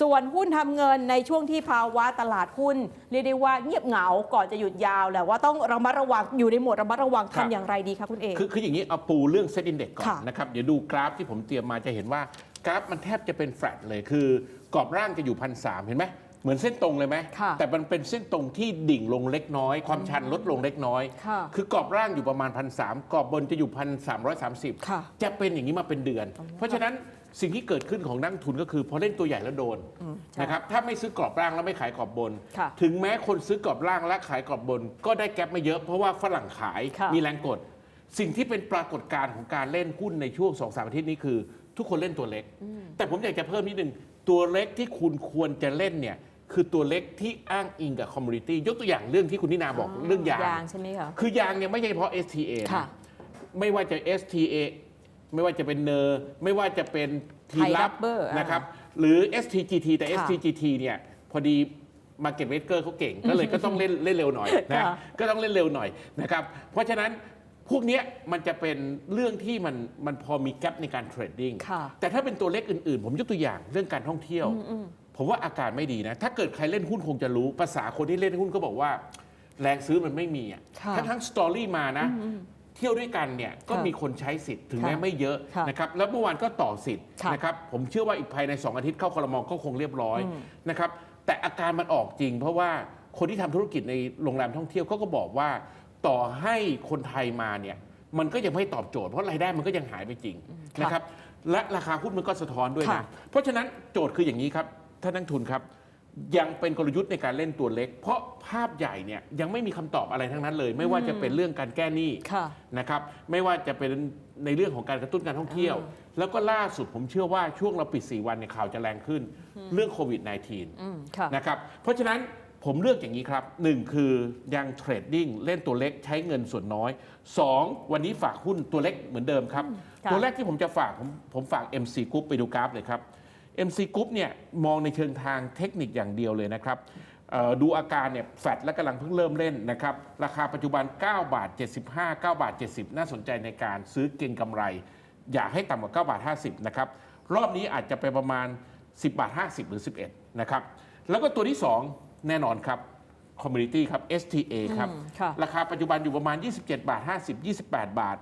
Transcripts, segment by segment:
ส่วนหุ้นทำเงินในช่วงที่ภาวะตลาดหุ้นเรียกได้ว่าเงียบเหงาก่อนจะหยุดยาวแหละว่าต้องระมัดระวังอยู่ในโหมดระมัดระวังครับทำอย่างไรดีคะคุณเอกคือคืออย่างนี้เอาปูเรื่องเซตอินเด็กก่อนค่ะนะครับเดี๋ยวดูกราฟที่ผมเตรียมมาจะเห็นว่ากราฟมันแทบจะเป็นแฟลตเลยคือกรอบร่างจะอยู่พันสเห็นไหมเหมือนเส้นตรงเลยไหมค่ะแต่มันเป็นเส้นตรงที่ดิ่งลงเล็กน้อย ความชันลดลงเล็กน้อยค่ะคือกรอบร่างอยู่ประมาณพันสกรอบบนจะอยู่พันสามร้อยสามสิบค่ะจะเป็นอย่างนี้มาเป็นเดือน เพราะฉะนั้น สิ่งที่เกิดขึ้นของนักลงทุนก็คือพอเล่นตัวใหญ่แล้วโดนใช่นะครับถ้าไม่ซื้อกรอบร่างแล้วไม่ขายกรอบบนค่ะถึงแม้คนซื้อกรอบล่างและขายกรอบบน ก็ได้แก๊ปไม่เยอะเพราะว่าฝรั่งขายค่ะมีแรงกด สิ่งที่เป็นปรากฏการณ์ของการเล่นหุ้นในช่วง2อสามอาทิตย์นี้คือ ทุกคนเล่นตัวเล็ก แต่ผมอยากจะเพิ่มนิดนึงตัวเล็กที่คุณควรจะเล่นเนี่ยคือตัวเล็กที่อ้างอิงกับคอมมูนิตี้ยกตัวอย่างเรื่องที่คุณนินาบอกเรื่องยางยางใช่ไหมคะคือยางเนี่ยไม่ใช่เฉพาะ STA นะค่ะไม่ว่าจะ STA ไม่ว่าจะเป็นเนอร์ไม่ว่าจะเป็นที Thai ลับ Rubber อ่านนะครับ หรือ STGT แต่ ค่ะ STGT เนี่ยพอดี Market Maker เขาเก่ง ก็เลยก็ต้องเล่นเล่นเร็วหน่อยนะ ค่ะ ก็ต้องเล่นเร็วหน่อยนะครับ เพราะฉะนั้นพวกเนี้ยมันจะเป็นเรื่องที่มันมันพอมีแกลบในการเทรดดิ้ง ค่ะ แต่ถ้าเป็นตัวเลขอื่นๆ ผมยกตัวอย่างเรื่องการท่องเที่ยว ผมว่าอาการไม่ดีนะ ถ้าเกิดใครเล่นหุ้นคงจะรู้ ภาษาคนที่เล่นหุ้นก็บอกว่า แรงซื้อมันไม่มีอะค่ะ ทั้งทั้งสตอรี่มานะ เที่ยวด้วยกันเนี่ยก็ค่ะมีคนใช้สิทธิ์ถึงค่ะแม้ไม่เยอะค่ะนะครับแล้วเมื่อวานก็ต่อสิทธิ์ค่ะนะครับผมเชื่อว่าอีกภายใน 2 อาทิตย์เข้าคอรมอก็คงเรียบร้อยนะครับแต่อาการมันออกจริง เพราะว่าคนที่ทำธุรกิจในโรงแรมท่องเที่ยวเขาก็บอกว่า ต่อให้คนไทยมาเนี่ยมันก็ยังไม่ตอบโจทย์เพราะรายได้มันก็ยังหายไปจริงค่ะนะครับและราคาหุ้นมันก็สะท้อนด้วยค่ะนะเพราะฉะนั้นโจทย์คืออย่างนี้ครับท่านนักทุนครับ ยังเป็นกลยุทธ์ในการเล่นตัวเล็ก เพราะภาพใหญ่เนี่ยยังไม่มีคำตอบอะไรทั้งนั้นเลย ไม่ว่าจะเป็นเรื่องการแก้หนี้ค่ะนะครับไม่ว่าจะเป็นในเรื่องของการกระตุ้นการท่องเที่ยว แล้วก็ล่าสุดผมเชื่อว่าช่วงเราปิด 4 วันเนี่ยข่าวจะแรงขึ้นเรื่องโควิด -19 อืมค่ะนะครับเพราะฉะนั้นผมเลือกอย่างนี้ครับหนึ่งคือยังเทรดดิ้งเล่นตัวเล็กใช้เงินส่วนน้อย2วันนี้ฝากหุ้นตัวเล็กเหมือนเดิมครับค่ะตัวแรกที่ผมจะฝากผมผมฝาก MC Group ไปดูกราฟเลยครับ MC Group เนี่ยมองในเชิงทางเทคนิคอย่างเดียวเลยนะครับเอ่อดูอาการเนี่ยแฟดและกำลังเพิ่งเริ่มเล่นนะครับ ราคาปัจจุบัน 9 บาท 75 9 บาท 70 น่าสนใจในการซื้อเก็งกำไร อย่าให้ต่ำกว่า 9 บาท 50 นะครับ รอบนี้อาจจะไปประมาณ 10 บาท 50 หรือ 11 นะครับ แล้วก็ตัวที่ 2 แน่นอนครับ Community ครับ STA ครับอืมค่ะราคาปัจจุบันอยู่ประมาณ 27 บาท 50 28 บาท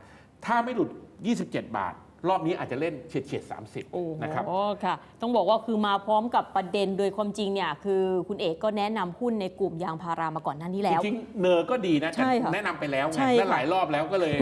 ถ้าไม่หลุด 27 บาท รอบนี้อาจจะเล่นเฉียดเฉียดๆโอ้โห30นะครับ ค่ะ ต้องบอกว่าคือมาพร้อมกับประเด็นโดยความจริงเนี่ยคือคุณเอกก็แนะนำหุ้นในกลุ่มยางพารามาก่อนหน้านี้แล้ว จริงๆเนอร์ก็ดีนะแต่ใช่ค่ะแนะนำไปแล้วไงใช่ค่ะ และหลายรอบแล้วก็เลย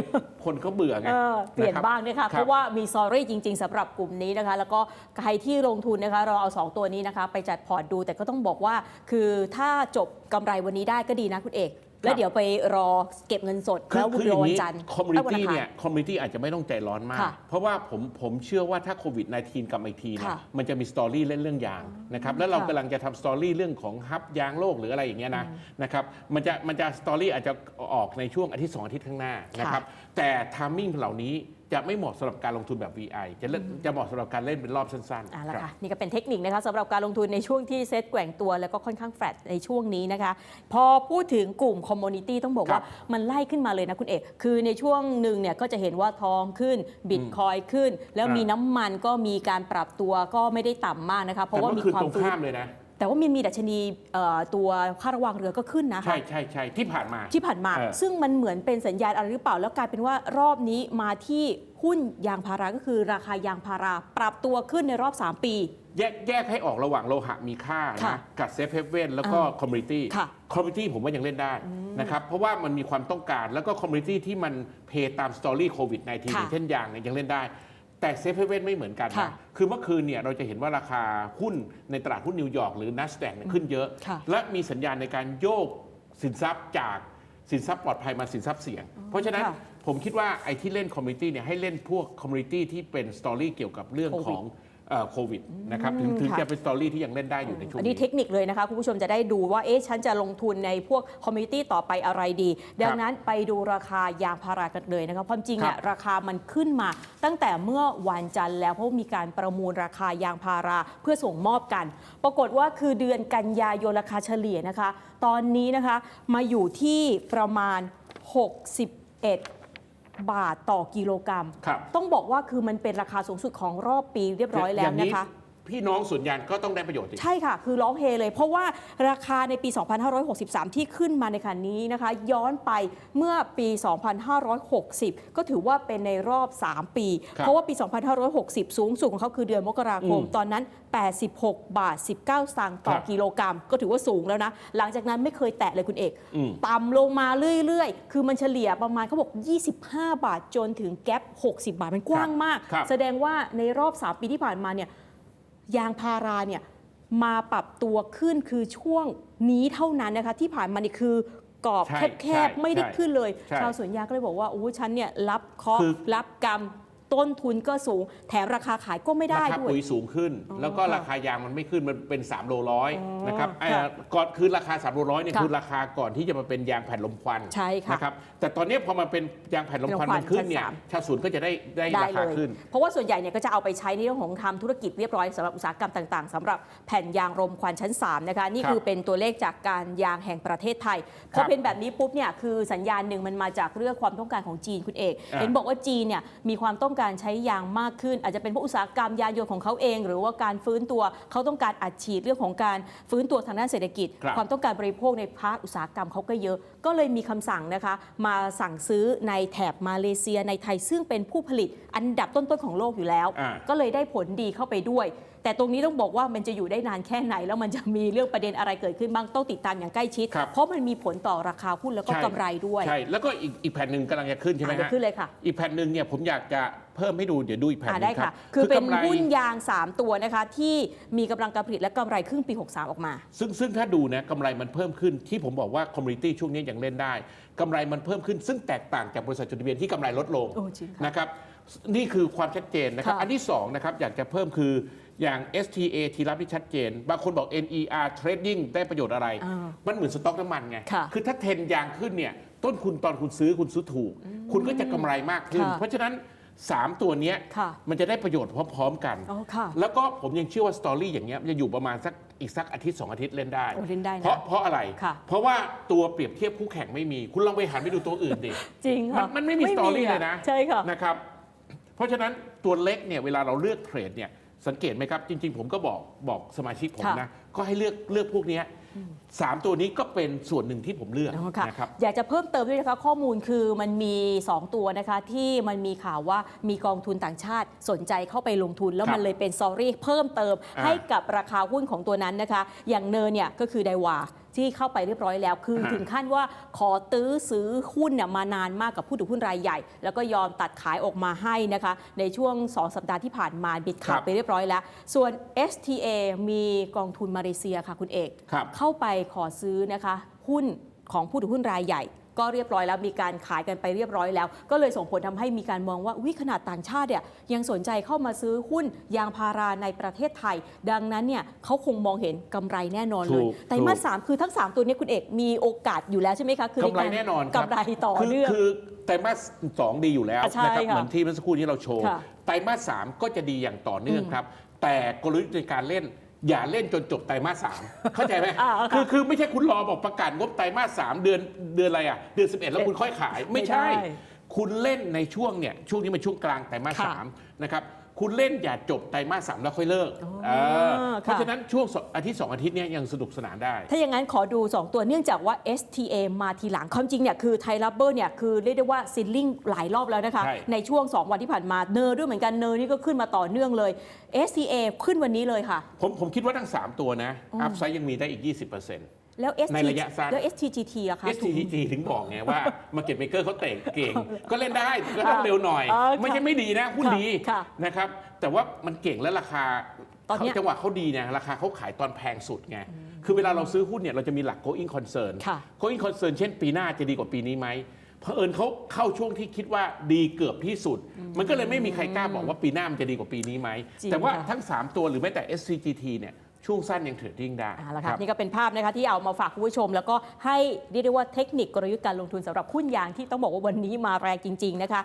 คนเขาเบื่อไงเออเปลี่ยนนะครับบ้างด้วยค่ะครับเพราะว่ามีซอรี่จริง ๆสำหรับกลุ่มนี้นะคะ แล้วก็ใครที่ลงทุนนะคะ เราเอา 2 ตัวนี้นะคะ ไปจัดพอร์ตดู แต่ก็ต้องบอกว่า คือถ้าจบกำไรวันนี้ได้ก็ดีนะคุณเอก แล้วเดี๋ยวไปรอเก็บเงินสดคือแล้วคืออรอย่างวันนี้จันทร์คอมมูนิเอ้วัตี้งคาร เนี่ยคอมมูนิตี้อาจจะไม่ต้องใจร้อนมาก ค่ะเพราะว่าผมผมเชื่อว่าถ้าโควิด -19 กลับมาอีกทีเนี่ยค่ะมันจะมีสตอรี่เล่นเรื่องยางนะครับแล้วเราค่ะกำลังจะทำสตอรี่เรื่องของฮับยางโลกหรืออะไรอย่างเงี้ยนะนะครับมันจะมันจะสตอรี่อาจจะออกในช่วงอาทิตย์สองอาทิตย์ข้างหน้านะครับแต่ทามมิ่งเหล่านี้ จะไม่เหมาะสำหรับการลงทุนแบบ VI จะเล่นจะเหมาะสำหรับการเล่นเป็นรอบสั้นอะละๆครับค่ะนี่ก็เป็นเทคนิคนะคะสำหรับการลงทุนในช่วงที่เซ็ตแกว่งตัวแล้วก็ค่อนข้างแฟลตในช่วงนี้นะคะ พอพูดถึงกลุ่มคอมมูนิตี้ต้องบอกครับว่ามันไล่ขึ้นมาเลยนะคุณเอก คือในช่วงหนึ่งเนี่ยก็จะเห็นว่าทองขึ้นบิตคอยขึ้น แล้วอ่ามีมีน้ำมันก็มีการปรับตัวก็ไม่ได้ต่ำมากนะคะเพแต่ราะว่าเมื่มีอคืนความตรงฟื้นข้ามเลยนะ แต่ว่ามีมีดัชนีเอ่อตัวค่าระวางเรือก็ขึ้นนะคะ ใช่ใช่ใช่ที่ผ่านมา ที่ผ่านมา เออ ซึ่งมันเหมือนเป็นสัญญาณอะไรหรือเปล่า แล้วกลายเป็นว่ารอบนี้มาที่หุ้นยางพาราก็คือราคายางพาราปรับตัวขึ้นในรอบ 3 ปี แยกแยกให้ออกระหว่างโลหะมีค่าค่ะนะกับเซฟเฮเว่นแล้วก็อ่าคอมมูนิตี้ค่ะคอมมูนิตี้ผมว่ายังเล่นได้นะครับเพราะว่ามันมีความต้องการแล้วก็คอมมูนิตี้ที่มันเพย์ตามสตอรี่โควิด -19 ค่ะอย่างเช่นยางเนี่ยยังเล่นได้ แต่เซฟเฮเว่นไม่เหมือนกันค่ะนะคือเมื่อคืนเนี่ยเราจะเห็นว่าราคาหุ้นในตลาดหุ้นนิวยอร์กหรือ n a s d a q เนี่ยขึ้นเยอะ ค่ะ และมีสัญญาณในการโยกสินทรัพย์จากสินทรัพย์ปลอดภัยมาสินทรัพย์เสี่ยง เพราะฉะนั้นค่ะผมคิดว่าไอ้ที่เล่นคอมมูนิตี้เนี่ยให้เล่นพวกคอมมูนิตี้ที่เป็นสตอรี่เกี่ยวกับเรื่องโควิดของเอ่อ โควิดนะครับถึงถึงค่ะจะเป็นสตอรี่ที่ยังเล่นได้อยู่ในช่วงอันนี้นี้ เทคนิคเลยนะคะ คุณผู้ชมจะได้ดูว่าเอ๊ะฉันจะลงทุนในพวกคอมมิ n i ตี้ต่อไปอะไรดี ดังนั้นไปดูราคายางพารากันเลยนะคะความจริงเนี่ยครับราคามันขึ้นมา ตั้งแต่เมื่อวันจันทร์แล้วเพราะว่ามีการประมูลราคายางพาราเพื่อส่งมอบกัน ปรากฏว่าคือเดือนกันยายนราคาเฉลี่ยนะคะ ตอนนี้นะคะมาอยู่ที่ประมาณ 61 บาทต่อกิโลกรัม ครับ ต้องบอกว่าคือมันเป็นราคาสูงสุดของรอบปีเรียบร้อยแล้วางนะคะ พพี่น้องสวนยางก็ต้องได้ประโยชน์สิใช่ค่ะ คือร้องเฮเลย เพราะว่าราคาในปี 2563 ที่ขึ้นมาในคันนี้นะคะ ย้อนไปเมื่อปี 2560 ก็ถือว่าเป็นในรอบ 3 ปีครับเพราะว่าปี 2560 สูงสุดของเขาคือเดือนมกราคมอืมตอนนั้น 86 บาท 19สตางค์ต่อครับกิโลกรัม ก็ถือว่าสูงแล้วนะ หลังจากนั้นไม่เคยแตะเลยคุณเอกอืมต่ำลงมาเรื่อยๆ คือมันเฉลี่ยประมาณเขาบอก 25 บาทจนถึงแก๊ป60 บาท มันกว้างมากครับแสดงว่าในรอบ 3 ปีที่ผ่านมาเนี่ย ยางพาราเนี่ยมาปรับตัวขึ้นคือช่วงนี้เท่านั้นนะคะ ที่ผ่านมานี่คือกรอบใช่แคใช่บๆไม่ได้ใช่ขึ้นเลย ใช่ ชาวสวนยางก็เลยบอกว่าโอ้ฉันเนี่ยรับเคราะห์คือรับกรรม ต้นทุนก็สูง แถมราคาขายก็ไม่ได้ราคาด้วย ปุ๋ยสูงขึ้น อ๋อแล้วก็ค่ะราคายางมันไม่ขึ้นมันเป็น3โลร้อยอ๋อนะครับไอ้ค่ะก่อนคือราคา3โลร้อยเนี่ยค่ะคือราคาก่อนที่จะมาเป็นยางแผ่นลมควันใช่ค่ะนะครับแต่ตอนนี้พอมาเป็นยางแผ่นลมควันลมควันมันขึ้นเนี่ยชั้นสาม ชาวสวนก็จะได้ได้ได้ราเลคายขึ้น เพราะว่าส่วนใหญ่เนี่ยก็จะเอาไปใช้ในเรื่องของทำธุรกิจเรียบร้อยสำหรับอุตสาหกรรมต่างๆสำหรับแผ่นยางรมควันชั้น 3 นะคะ นี่ครับคือเป็นตัวเลขจากการยางแห่งประเทศไทย พครัอบเป็นแบบนี้ปุ๊บเนี่ยคือสัญญาณหนึ่งมันมาจากเรื่องความต้องการของจีนคุณเอก อ่า เห็นบอกว่าจีนเนี่ยมีความต้องการใช้ยางมากขึ้น อาจจะเป็นเพราะอุตสาหกรรมยานยนต์ของเขาเอง หรือว่าการฟื้นตัวเขาต้องการอัดฉีดเรื่องของการฟื้นตัวทางด้านเศรษฐกิจครับความต้องการบริโภคในภาคอุตสาหกรรมเขาก็เยอะ ก็เลยมีคำสั่งนะคะ มาสั่งซื้อในแถบมาเลเซียในไทยซึ่งเป็นผู้ผลิตอันดับต้นๆของโลกอยู่แล้วอ่าก็เลยได้ผลดีเข้าไปด้วยแต่ตรงนี้ต้องบอกว่ามันจะอยู่ได้นานแค่ไหน แล้วมันจะมีเรื่องประเด็นอะไรเกิดขึ้นบ้างต้องติดตามอย่างใกล้ชิด ครับ เพราะมันมีผลต่อราคาหุ้นแล้วก็ใช่กำไรด้วยใช่ แล้วก็อีกอีกแผ่นหนึ่งกำลังจะขึ้นใช่ไหมอะเดี๋ยฮะวขึ้นเลยค่ะ อีกแผ่นหนึ่งเนี่ยผมอยากจะเพิ่มให้ดูเดี๋ยวดูอีกแผ่นหอ่านึได้งครัค่ะ บคือเป็นกำไร หุ้นยาง 3 ตัวนะคะ ที่มีกำลังการผลิตและกำไรครึ่งปี 63 ออกมา ซึ่งซึ่งถ้าดูนะกำไรมันเพิ่มขึ้นที่ผมบอกว่าคอมมูนิตี้ช่วงนี้ยังเล่นได้กำไรมันเพิ่มขึ้น ซึ่งแตกต่างจากบริษัทจดทะเบียนที่กำไรลดลงโอ้จริงค่ะนะครับ นี่คือความชัดเจนนะครับ ค่ะ อันที่สองนะครับอยากจะเพิ่มคือ อย่าง STA ทีรับที่ชัดเจน บางคนบอก NER Trading ได้ประโยชน์อะไรอ่ามันเหมือนสต็อกน้ำมันไงค่ะอถ้าเทรนยางขึ้นเนี่ยต้นคุณตอนคุณซื้อคุณซื้อถูก คุณก็จะกำไรมากขึ้นค่ะเพราะฉะนั้น 3 ตัวเนี้ยค่ะมันจะได้ประโยชน์พร้อมๆกันอ๋อค่ะแล้วก็ผมยังเชื่อว่าสตอรี่อย่างเงี้ยมันจะอยู่ประมาณสักอีกสักอาทิตย์ 2 อาทิตย์เล่นได้โอ้เล่นได้นะเพราะเพราะอะไรค่ะเพราะว่าตัวเปรียบเทียบคู่แข่งไม่มี คุณลองไปหันไปดูตัวอื่นดิจริงมัค่ะนมันไม่มีสตอรี่อะเลยนะใช่ค่ะนะครับเพราะฉะนั้นตัวเล็กเนี่ยเวลาเราเลือกเทรดเนี่ย สังเกตไหมครับ จริง ๆ ผมก็บอกบอกสมาชิกผมค่ะ นะ ก็ให้เลือกเลือกพวกเนี้ยสามตัวนี้ก็เป็นส่วนหนึ่งที่ผมเลือกอ๋อค่ะนะครับ อยากจะเพิ่มเติมด้วยนะคะข้อมูลคือมันมี 2 ตัวนะคะ ที่มันมีข่าวว่ามีกองทุนต่างชาติสนใจเข้าไปลงทุน แล้วครับมันเลยเป็นซอรี่เพิ่มเติมอ่าให้กับราคาหุ้นของตัวนั้นนะคะ อย่างเนินเนี่ยก็คือไดวา ที่เข้าไปเรียบร้อยแล้ว คือฮะถึงขั้นว่าขอตื้อซื้อหุ้นเนี่ยมานานมากกับผู้ถือหุ้นรายใหญ่ แล้วก็ยอมตัดขายออกมาให้นะคะ ในช่วง 2 สัปดาห์ที่ผ่านมาบิดขาครัดบไปเรียบร้อยแล้ว ส่วน STA มีกองทุนมาเลเซียค่ะคุณเอกครับเข้าไปขอซื้อนะคะ หุ้นของผู้ถือหุ้นรายใหญ่ ก็เรียบร้อยแล้วมีการขายกันไปเรียบร้อยแล้ว ก็เลยส่งผลทำให้มีการมองว่าวิขนาดต่างชาติเนี่ยยังสนใจเข้ามาซื้อหุ้นยางพาราในประเทศไทย ดังนั้นเนี่ยเขาคงมองเห็นกำไรแน่นอนเลยถูกไตรมาสถูกสามคือทั้ง 3 ตัวเนี้คุณเอกมีโอกาสอยู่แล้วใช่ไหมคะคืกำไรแน่นอนครับกำไรต่อคืเนื่องคือไตรมาสสองดีอยู่แล้วอะใช่นะครับค่ะเหมือนที่เมื่อสักครู่นี้เราโชว์ค่ะไตรมาสสามก็จะดีอย่างต่อเนื่องครับ แต่กลยุทธ์ในการเล่น อย่าเล่นจนจบไตรมาสสามเข้าใจไหมอ่าค่ะคือคือไม่ใช่คุณรอบอกประกาศงบไตรมาสสามเดือนเดือนอะไรอะเดือน 11 แล้วคุณค่อยขาย ไม่ใช่ ไม่ได้คุณเล่นในช่วงเนี่ยช่วงนี้เป็นช่วงกลางไตรมาสค่ะ สามนะครับ คุณเล่นอย่าจบไตรมาสสามแล้วค่อยเลิกอ๋อเออเพราะค่ะฉะนั้นช่วงสองอาทิตย์สองอาทิตย์เนี้ยังสนุกสนานได้ ถ้าอย่างนั้นขอดู 2 ตัวเนื่องจากว่า STA มาทีหลังความจริงเนี่ยคือไทยรับเบอร์เนี่ยคือเรียกได้ว่าซิลลิ่งหลายรอบแล้วนะคะใช่ ในช่วง 2 วันที่ผ่านมาเนอร์ด้วยเหมือนกันเนอร์นี่ก็ขึ้นมาต่อเนื่องเลย STA ขึ้นวันนี้เลยค่ะ ผมผมคิดว่าทั้ง 3 ตัวนะอืมอัพไซด์ยังมีได้อีก 20% แล้ว ST ในระยะสั้น แล้ว STGT อะคะ STTG ถึงบอกไงว่า Market Maker เขาเตะเก่ง ก็เล่นได้ก็ต้องค่ะเร็วหน่อยอ๋อค่ะไม่ใช่ไม่ดีนะหุ้นค่ะดีค่ะนะครับ แต่ว่ามันเก่งและราคาตอนเนี้ยเขาจังหวะเขาดีเนี่ยราคาเขาขายตอนแพงสุดไง คือเวลาเราซื้อหุ้นเนี่ยเราจะมีหลัก going concern ค่ะ going concern เช่นปีหน้าจะดีกว่าปีนี้ไหมเผอิญเขาเข้าช่วงที่คิดว่าดีเกือบที่สุด มันก็เลยไม่มีใครกล้าบอกว่าปีหน้ามันจะดีกว่าปีนี้ไหมจริงแต่ว่าค่ะ ทั้ง 3 ตัวหรือแม้แต่ SCGT เนี่ย ช่วงสั้นยังเทรดดิ้งได้เอาละคค่ะรับนี่ก็เป็นภาพนะคะที่เอามาฝากคุณผู้ชม แล้วก็ให้เรียกได้ว่าเทคนิคกลยุทธ์การลงทุนสำหรับหุ้นยางที่ต้องบอกว่าวันนี้มาแรงจริง ๆ นะคะ